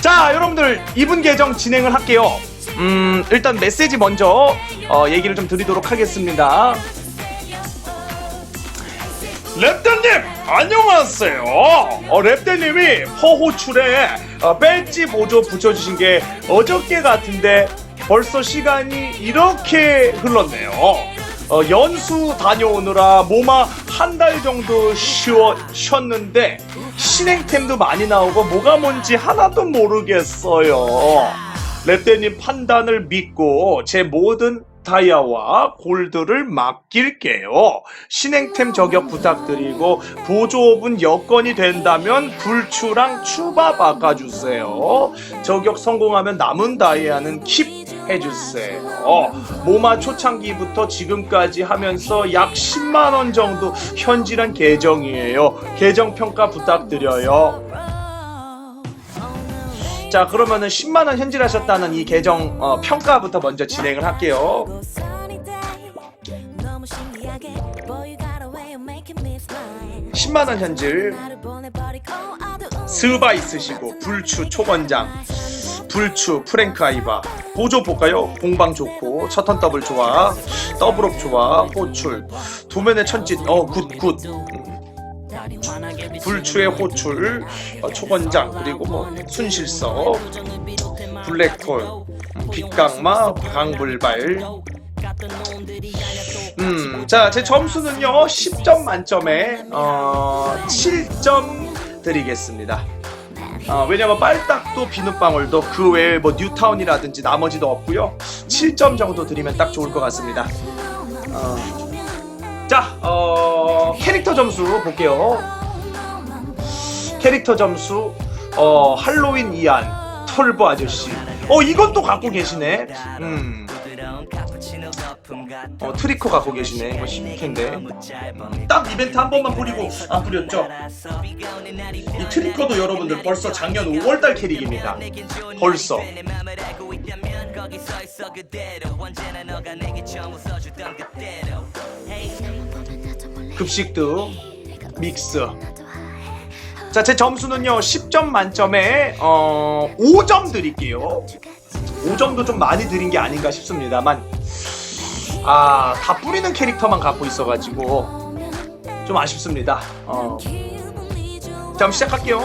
자, 여러분들 이분 계정 진행을 할게요. 음, 일단 메시지 먼저 어, 얘기를 좀 드리도록 하겠습니다. 랩대님 안녕하세요. 어, 랩대님이 허호출에 어, 배지 모조 붙여주신 게 어저께 같은데 벌써 시간이 이렇게 흘렀네요. 어, 연수 다녀오느라 모마 한 달 정도 쉬어, 쉬었는데 신행템도 많이 나오고 뭐가 뭔지 하나도 모르겠어요. 랩대님 판단을 믿고 제 모든 다이아와 골드를 맡길게요. 신행템 저격 부탁드리고 보조업은 여건이 된다면 불추랑 추바 바꿔주세요. 저격 성공하면 남은 다이아는 킵 해주세요. 모마 초창기부터 지금까지 하면서 약 10만원 정도 현질한 계정이에요. 계정 평가 부탁드려요. 자 그러면은 10만원 현질하셨다는 이 계정 어, 평가부터 먼저 진행을 할게요. 10만원 현질 스바 있으시고 불추 초건장 불추 프랭크 아이바 보조 볼까요? 공방 좋고 첫턴 더블 좋아 더블업 좋아 호출 도면의 천짓 어굿굿 불추의 호출 어, 초건장 그리고 뭐 순실서 블랙홀 음, 빛강마 강불발 음, 자, 제 점수는요, 10점 만점에, 어, 7점 드리겠습니다. 어, 왜냐면 빨딱도 비눗방울도 그 외에 뭐 뉴타운이라든지 나머지도 없고요 7점 정도 드리면 딱 좋을 것 같습니다. 어, 자, 어, 캐릭터 점수 볼게요. 캐릭터 점수, 어, 할로윈 이안, 털보 아저씨. 어, 이건 또 갖고 계시네. 음. 어, 트리코 갖고 계시네. 이거 신텐데. 딱 이벤트 한 번만 뿌리고 안 뿌렸죠? 이 트리코도 여러분들 벌써 작년 5월달 캐릭입니다. 벌써. 급식도 믹스. 자, 제 점수는요, 10점 만점에, 어, 5점 드릴게요. 5점도 좀 많이 드린 게 아닌가 싶습니다만, 아, 다 뿌리는 캐릭터만 갖고 있어가지고, 좀 아쉽습니다. 어. 자, 그럼 시작할게요.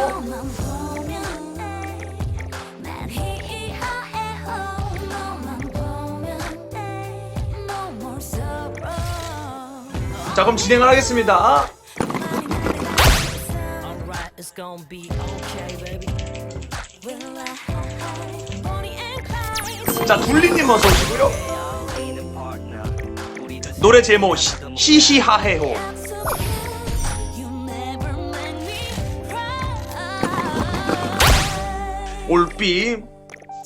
자, 그럼 진행을 하겠습니다. Gonna be okay, baby. 자, 둘리님 어서 오시고요. 노래 제목 시- 히히하해호. 올비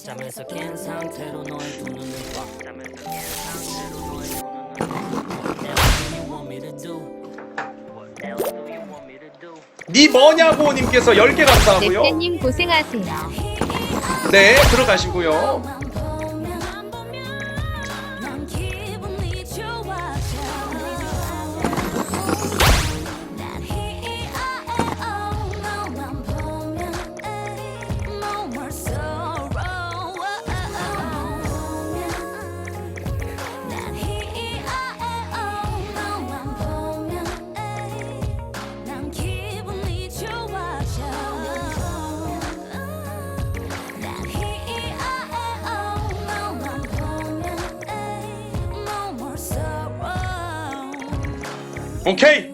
잠에서 깬 상태로 너의 두 눈을 봐. 니 뭐냐고 님께서 10개 감사하고요. 넷대님 고생하세요. 네, 들어가시고요. 오케이.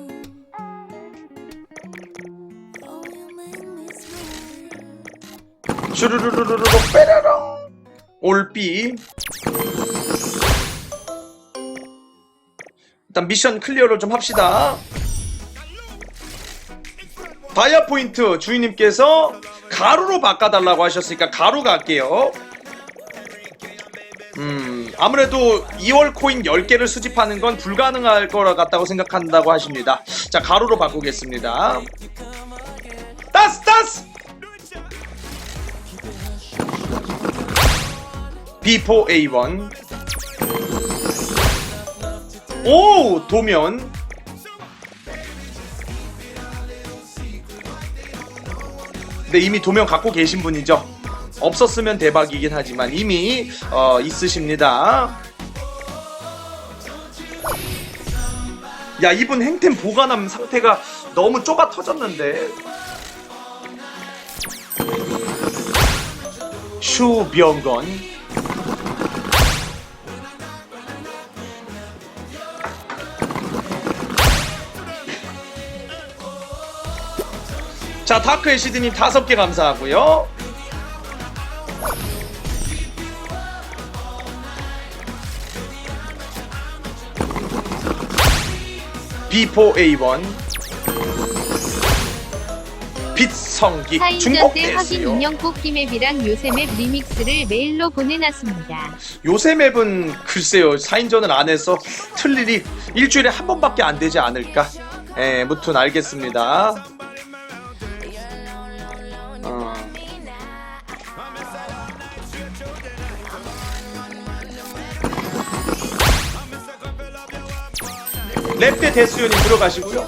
슈르르르르르 빼라랑. 올비. 일단 미션 클리어를 좀 합시다. 다이아 포인트 주인님께서 가루로 바꿔달라고 하셨으니까 가루 갈게요. 음, 아무래도 2월 코인 10개를 수집하는 건 불가능할 것 같다고 생각한다고 하십니다. 자, 가루로 바꾸겠습니다. 따스, 따스! B4 A1 오 도면 네 이미 도면 갖고 계신 분이죠 없었으면 대박이긴 하지만 이미 어, 있으십니다. 야 이분 행템 보관함 상태가 너무 좁아 터졌는데. 슈병건. 자 다크 애시드님 다섯 개 감사하고요 B4A1 빛성기 사인전 중복 때 확인 인형 뽑기 맵이랑 요새 맵 리믹스를 메일로 보내놨습니다. 요새 맵은 글쎄요 사인전을 안 해서 틀 일이 일주일에 한 번밖에 안 되지 않을까? 예 무튼 알겠습니다 랩대 데스요님 들어가시고요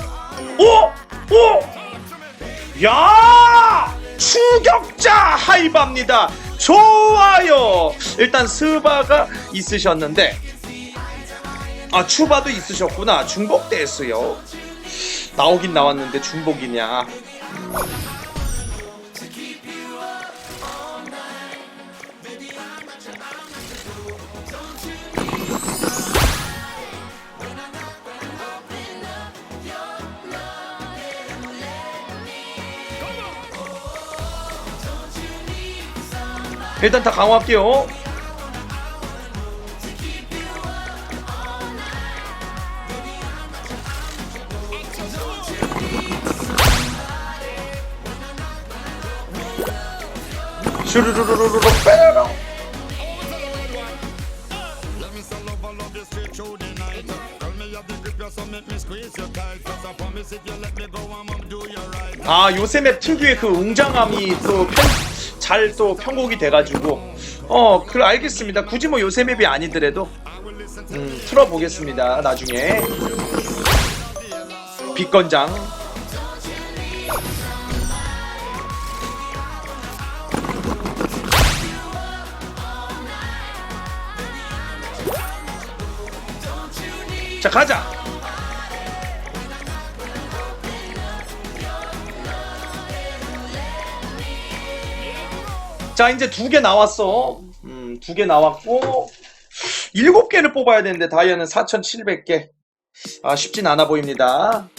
오! 오! 야! 추격자 하이바입니다. 좋아요. 일단 스바가 있으셨는데 아 추바도 있으셨구나. 중복됐어요. 나오긴 나왔는데 중복이냐? 일단 다 강화할게요. 슈르르르르르 빼라. 아 요새 맵 특유의 그 웅장함이 또 잘 또 편곡이 돼가지고. 어 그래 알겠습니다. 굳이 뭐 요새 맵이 아니더라도. 음 틀어보겠습니다 나중에. 빛건장. 자 가자 자 이제 두 개 나왔어. 음, 두 개 나왔고 일곱 개를 뽑아야 되는데 다이아는 4,700개. 아 쉽진 않아 보입니다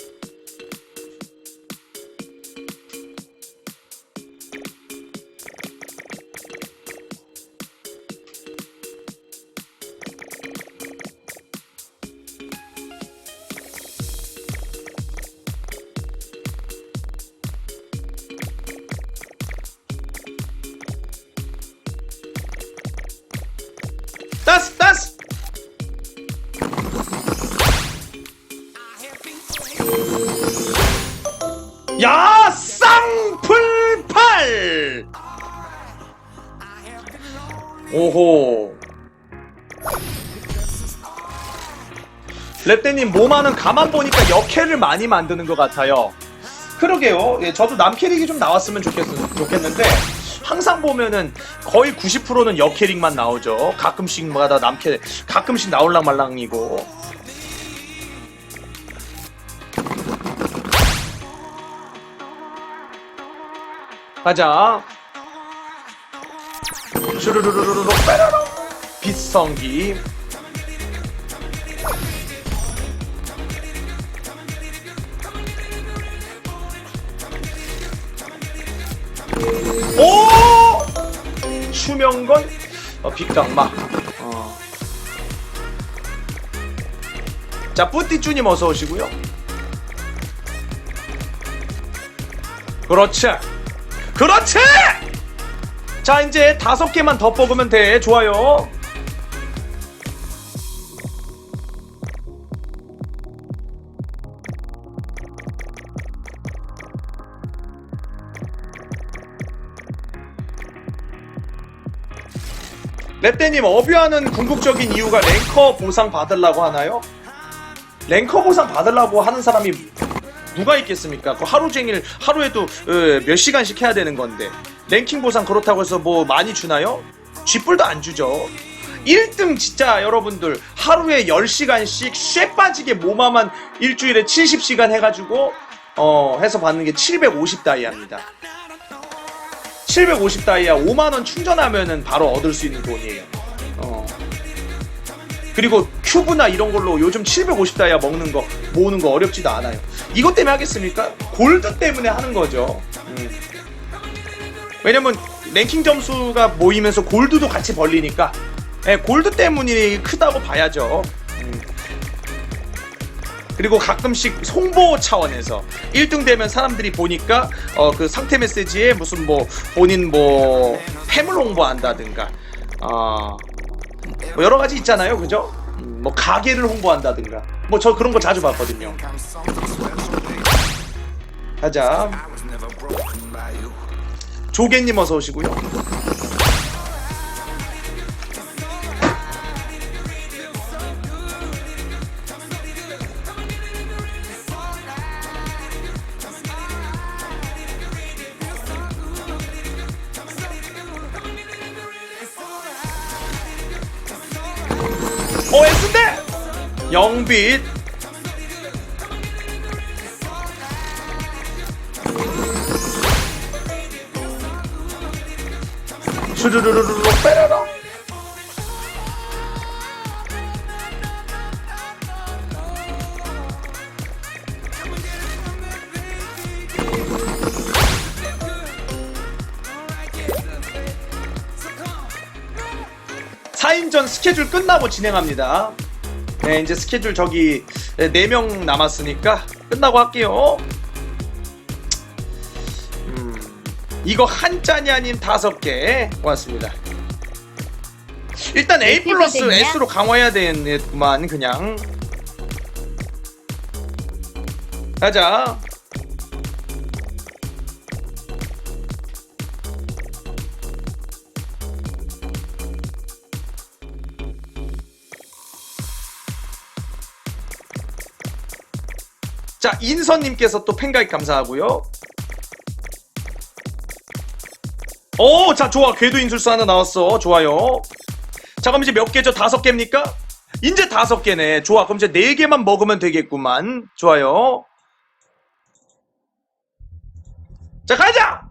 야 쌍풀팔! 오호. 랩대님 몸하는 가만 보니까 역캐를 많이 만드는 것 같아요. 그러게요. 예, 저도 남캐릭이 좀 나왔으면 좋겠, 좋겠는데 항상 보면은 거의 90%는 여캐릭만 나오죠. 가끔씩마다 남캐 가끔씩 나올랑 말랑이고 가자. 슈르르르르르 빼라로 빛성기. 오! 추명건? 어, 빛강막 어. 자 뿌띠쭈님 어서 오시고요. 그렇지 그렇지! 자 이제 다섯 개만 더 뽑으면 돼. 좋아요. 랩대님 어뷰하는 궁극적인 이유가 랭커 보상 받으려고 하나요? 랭커 보상 받으려고 하는 사람이 누가 있겠습니까? 그 하루 종일 하루에도 어, 몇 시간씩 해야 되는 건데 랭킹 보상 그렇다고 해서 뭐 많이 주나요? 쥐뿔도 안 주죠. 1등 진짜 여러분들 하루에 10시간씩 쇠 빠지게 모마만 일주일에 70시간 해가지고 어 해서 받는 게 750 다이아입니다. 750 다이아 5만원 충전하면은 바로 얻을 수 있는 돈이에요. 어. 그리고 큐브나 이런 걸로 요즘 750 다이아 먹는 거 모으는 거 어렵지도 않아요. 이것 때문에 하겠습니까? 골드 때문에 하는 거죠. 음. 왜냐면 랭킹 점수가 모이면서 골드도 같이 벌리니까 예, 골드 때문이 크다고 봐야죠. 음. 그리고 가끔씩 홍보 차원에서 1등 되면 사람들이 보니까 어, 그 상태 메시지에 무슨 뭐 본인 뭐 팸을 홍보한다든가 어, 뭐 여러 가지 있잖아요, 그죠? 음, 뭐 가게를 홍보한다든가 뭐 저 그런 거 자주 봤거든요. 가자. 조개님 어서 오시고요. 영빛 슈르르르르 빼라라 사인전 스케줄 끝나고 진행합니다. 네, 이제 스케줄 저기 4명 남았으니까 끝나고 할게요. 음, 이거 한 짠이 아닌 다섯 개 고맙습니다. 일단 A 플러스? S로 강화해야 되겠구만 그냥 가자 자 인선님께서 또 팬가입 감사하고요 오, 자, 좋아. 궤도 인술수 하나 나왔어. 좋아요. 자, 그럼 이제 몇 개죠? 다섯 개입니까? 이제 다섯 개네. 좋아. 그럼 이제 네 개만 먹으면 되겠구만. 좋아요. 자, 가자!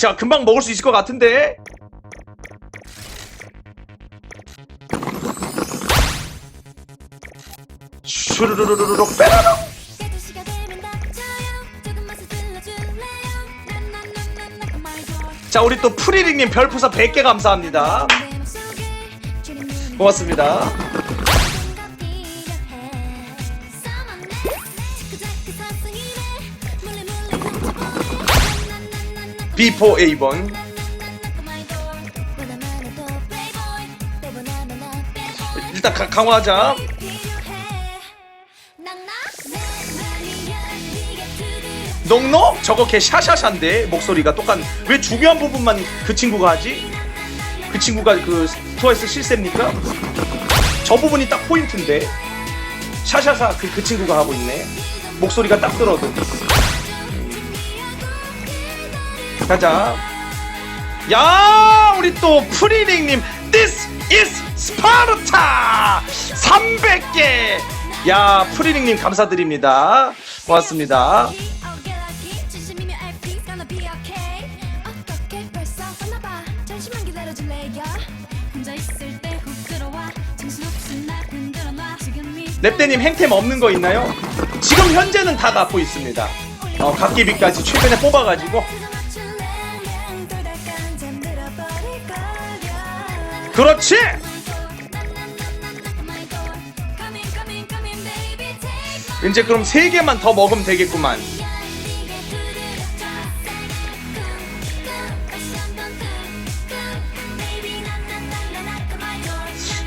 자, 금방 먹을 수 있을 것 같은데. 슈르르르르륵 빼라라! 자, 우리 또 프리링님 별풍선 100개 감사합니다. 고맙습니다. 필요해 Someone else 자꾸 자꾸 농농? 저거 걔 샤샤샤인데 목소리가 똑같. 왜 중요한 부분만 그 친구가 하지? 그 친구가 그 트와이스 실세입니까? 저 부분이 딱 포인트인데 샤샤샤 그, 그 친구가 하고 있네. 목소리가 딱 들어도. 가자. 야 우리 또 프리링님 This is 스파르타 300개. 야 프리링님 감사드립니다. 고맙습니다. 랩대님 행템 없는 거 있나요? 지금 현재는 다 갖고 있습니다. 어, 갓기비까지 최근에 뽑아가지고 그렇지! 이제 그럼 세 개만 더 먹으면 되겠구만.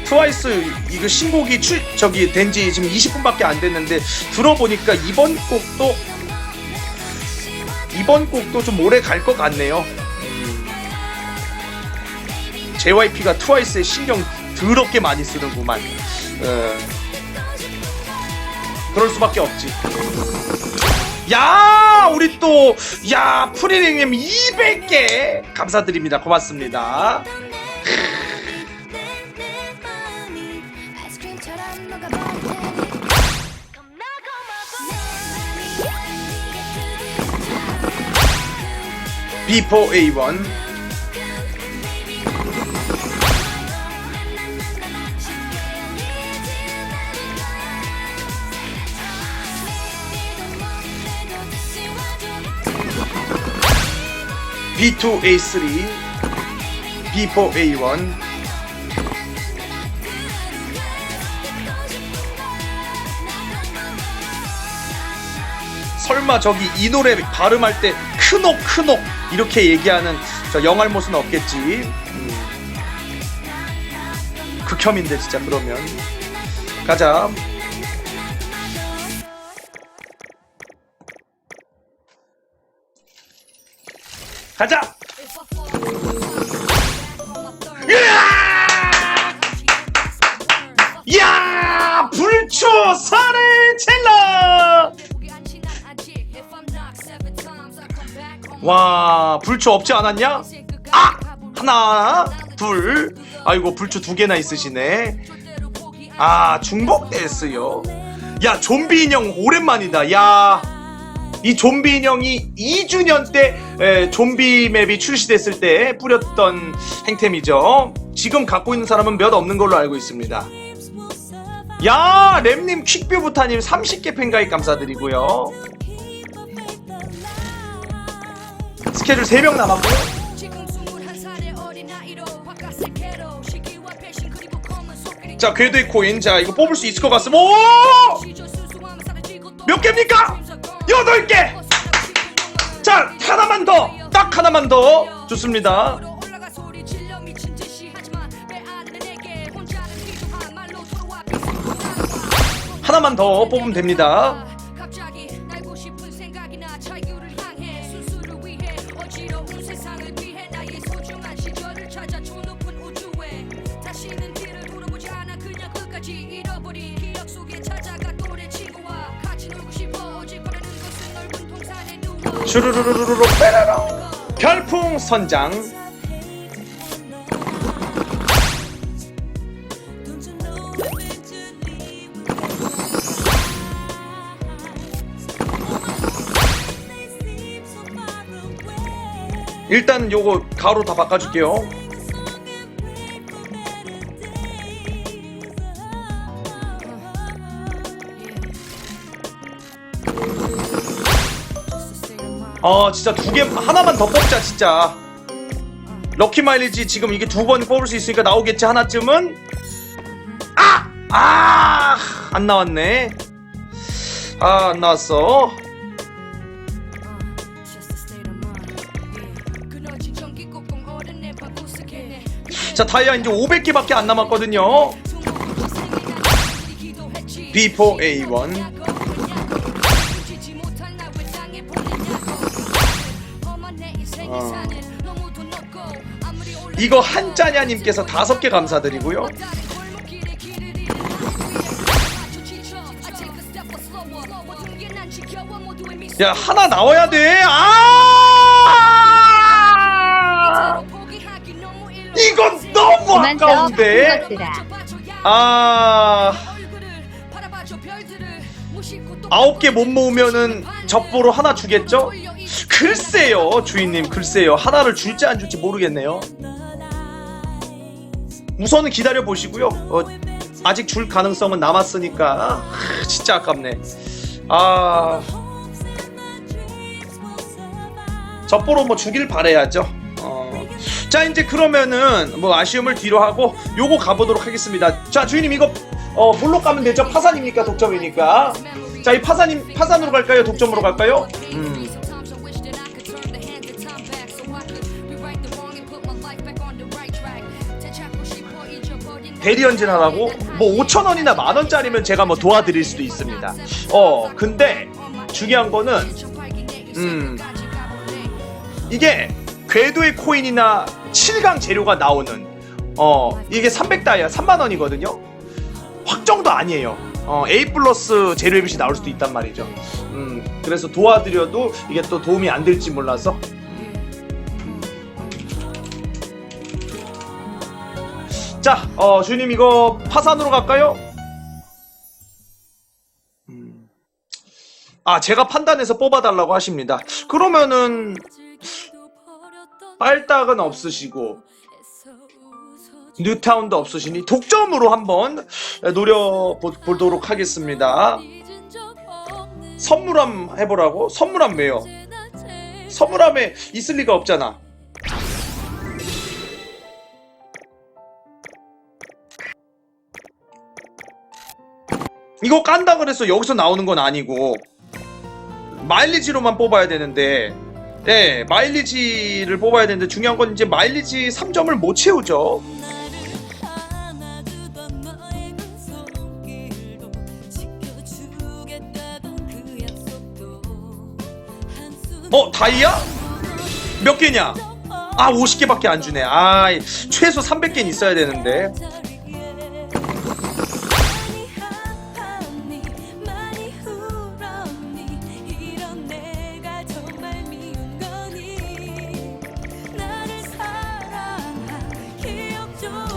트와이스 이거 신곡이 출 저기 된 지 지금 20분밖에 안 됐는데 들어보니까 이번 곡도 이번 곡도 좀 오래 갈 것 같네요. JYP가 트와이스에 신경 더럽게 많이 쓰는구만. 어, 그럴 수밖에 없지. 야 우리 또 야 프리링님 200개 감사드립니다 고맙습니다 B4 A1 B2 A3 B4 A1 설마 저기 이 노래 발음할 때 크녹 이렇게 얘기하는 저 영알못은 없겠지. 음. 극혐인데 진짜 그러면. 가자. 가자 와 불초 없지 않았냐? 아 하나 둘. 아이고 불초 두 개나 있으시네. 아 중복됐어요. 야 좀비 인형 오랜만이다. 야이 좀비 인형이 2주년 때 에, 좀비 맵이 출시됐을 때 뿌렸던 행템이죠. 지금 갖고 있는 사람은 몇 없는 걸로 알고 있습니다. 야 램님 퀵뷰부타님 30개 팬가입 감사드리고요 스케줄 3명 남았고요 지금 21살의 어린아이로 바깥의 개로 시기와 패션 그리고 검은 속들이 자 궤도의 코인. 자 이거 뽑을 수 있을 것 같습니다. 몇 개입니까? 여덟 개! 자 하나만 더. 딱 하나만 더. 좋습니다. 하나만 더 뽑으면 됩니다 누워 슈루루루루루 빼라라. 별풍 선장. 일단 요거 가로 다 바꿔줄게요 아 진짜 두 개 하나만 더 뽑자 진짜. 럭키 마일리지 지금 이게 두 번 뽑을 수 있으니까 나오겠지 하나쯤은? 아! 아! 안 나왔네. 아 안 나왔어. 자 다이아 이제 500개밖에 안 남았거든요. B4A1 이거 한짜냐님께서 다섯 개 감사드리고요 야 하나 나와야 돼 아! 이건 너무 아까운데. 아 아홉 개 못 모으면은 젖보로 하나 주겠죠? 글쎄요 주인님 글쎄요 하나를 줄지 안 줄지 모르겠네요 우선은 기다려 보시고요. 어, 아직 줄 가능성은 남았으니까. 하, 진짜 아깝네. 아. 젖보로 뭐 주길 바래야죠. 어. 자 이제 그러면은 뭐 아쉬움을 뒤로 하고 요거 가보도록 하겠습니다. 자 주인님 이거 어 뭘로 가면 되죠? 파산입니까? 독점이니까. 자 이 파산님 파산으로 갈까요? 독점으로 갈까요? 음. 대리연진 하라고 뭐 5천 원이나 만 원짜리면 제가 뭐 도와드릴 수도 있습니다. 어 근데 중요한 거는 음 이게 궤도의 코인이나 7강 재료가 나오는 어 이게 300다이아 3만 원이거든요. 확정도 아니에요. 어, A 플러스 재료비이 나올 수도 있단 말이죠. 음, 그래서 도와드려도 이게 또 도움이 안 될지 몰라서. 자, 어, 주님 이거 파산으로 갈까요? 음. 아, 제가 판단해서 뽑아달라고 하십니다. 그러면은 빨딱은 없으시고 뉴타운도 없으시니 독점으로 한번 노려보도록 하겠습니다. 선물함 해보라고? 선물함 왜요? 선물함에 있을 리가 없잖아. 이거 깐다 그래서 여기서 나오는 건 아니고 마일리지로만 뽑아야 되는데 예, 마일리지를 뽑아야 되는데 중요한 건 이제 마일리지 3점을 못 채우죠. 어, 다이아? 몇 개냐? 아, 50개밖에 안 주네. 아, 최소 300개는 있어야 되는데.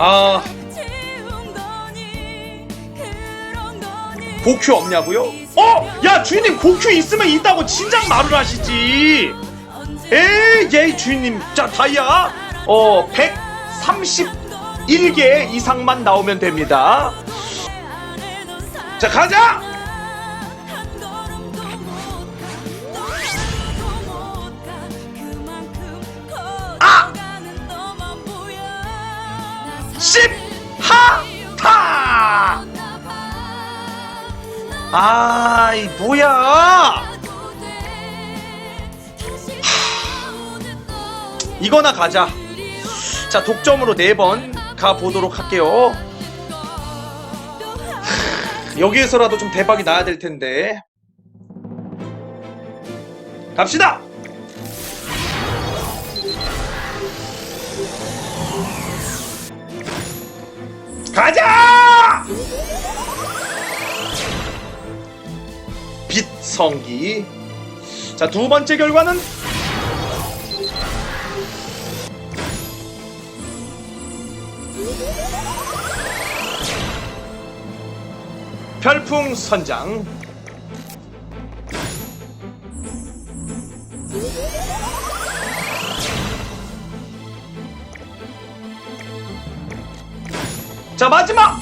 아. 고큐 없냐고요? 어? 야, 주인님 고큐 있으면 있다고 진작 말을 하시지. 에이, 예이 주인님. 자, 다이아 어, 131개 이상만 나오면 됩니다. 자, 가자! 아 이, 뭐야! 이거나 가자. 자, 독점으로 네 번 가보도록 할게요. 여기에서라도 좀 대박이 나야 될 텐데. 갑시다! 가자! 빛성기. 자, 두 번째 결과는 별풍 선장. 자, 마지막!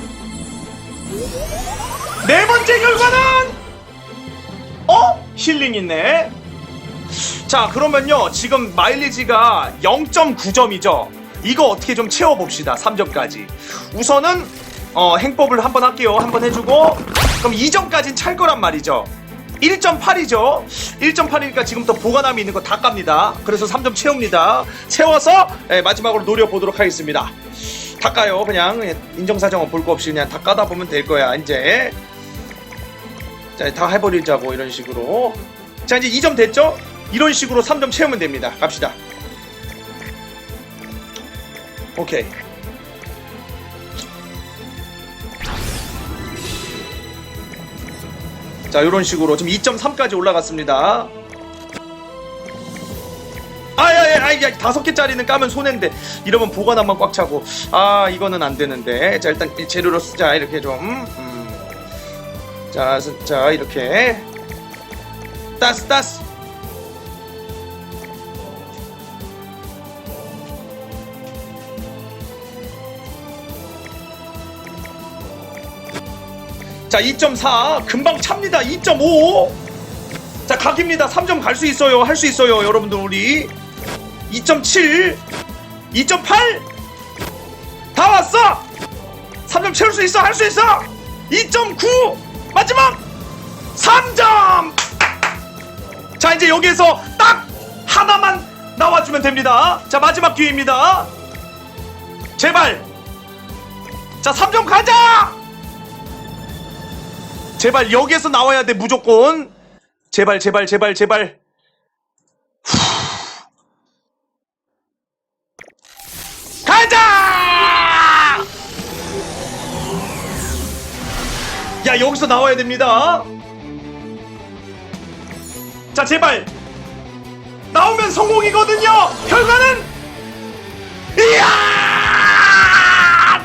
네 번째 결과는 어? 힐링 있네. 자, 그러면요. 지금 마일리지가 0.9점이죠. 이거 어떻게 좀 채워봅시다. 3점까지. 우선은 어, 행법을 한번 할게요. 한번 해주고 그럼 2점까지는 찰 거란 말이죠. 1.8이죠. 1.8이니까 지금부터 보관함이 있는 거 다 깝니다. 그래서 3점 채웁니다. 채워서 예, 마지막으로 노려보도록 하겠습니다. 다 까요. 그냥 예, 인정사정은 볼 거 없이 그냥 다 까다 보면 될 거야. 이제 자, 다 해버리자고 이런 식으로. 자, 이제 2점 됐죠? 이런 식으로 3점 채우면 됩니다. 갑시다. 오케이. 자, 이런 식으로 지금 2.3까지 올라갔습니다. 아야 다섯 개짜리는 까면 손해인데 이러면 보관함만 꽉 차고 아 이거는 안 되는데 자 일단 이 재료로 쓰자 이렇게 좀 음. 자, 스- 자 이렇게. 따스 따스. 자 2.4 금방 찹니다. 2.5 자 각입니다. 3점 갈 수 있어요. 할 수 있어요 여러분들 우리. 2.7 2.8 다 왔어. 3점 채울 수 있어. 할 수 있어. 2.9 마지막 3점! 자 이제 여기에서 딱 하나만 나와주면 됩니다. 자 마지막 기회입니다. 제발! 자 3점 가자! 제발 여기에서 나와야 돼 무조건. 제발 제발 제발 제발 야 여기서 나와야 됩니다. 자 제발 나오면 성공이거든요. 결과는 이야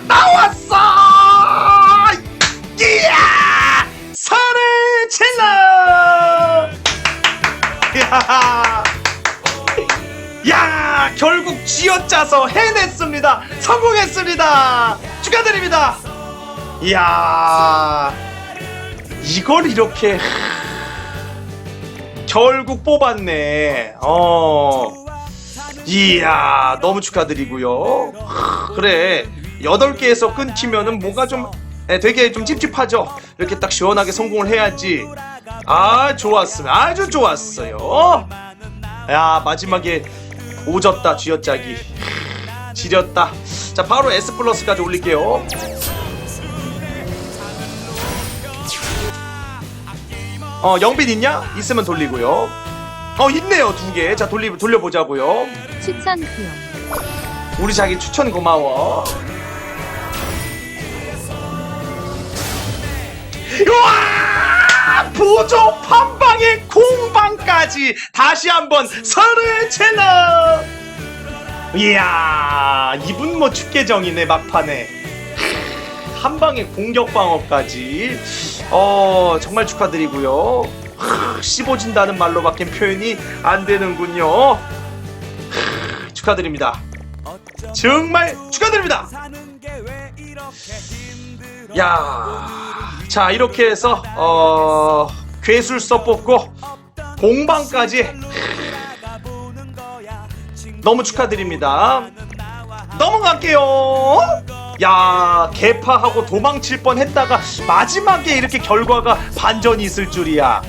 나왔어. 이야 살을 칠러. 이야. 야 결국 쥐어짜서 해냈습니다 성공했습니다 축하드립니다 이야 이걸 이렇게 결국 뽑았네. 어. 이야 너무 축하드리고요. 그래 8개에서 끊기면은 뭔가 좀 예, 되게 좀 찝찝하죠? 이렇게 딱 시원하게 성공을 해야지. 아 좋았습니다 아주 좋았어요. 야 마지막에 오졌다 쥐어짜기. 지렸다. 자 바로 S 플러스까지 올릴게요 어 영빈 있냐? 있으면 돌리고요. 어 있네요 두 개 자 돌리 돌려보자고요. 추천 구용. 우리 자기 추천 고마워. 우와! 보조 판방에 공방까지 다시 한번 설을 채널 이야 이분 뭐 축계정이네 막판에 한 방에 공격 방어까지. 어 정말 축하드리고요. 하, 씹어진다는 말로밖엔 표현이 안 되는군요. 하, 축하드립니다. 정말 축하드립니다. 야, 자 이렇게 해서 어 괴술서 뽑고 공방까지 너무 축하드립니다. 넘어갈게요. 야, 개파하고 도망칠 뻔 했다가 마지막에 이렇게 결과가 반전이 있을 줄이야.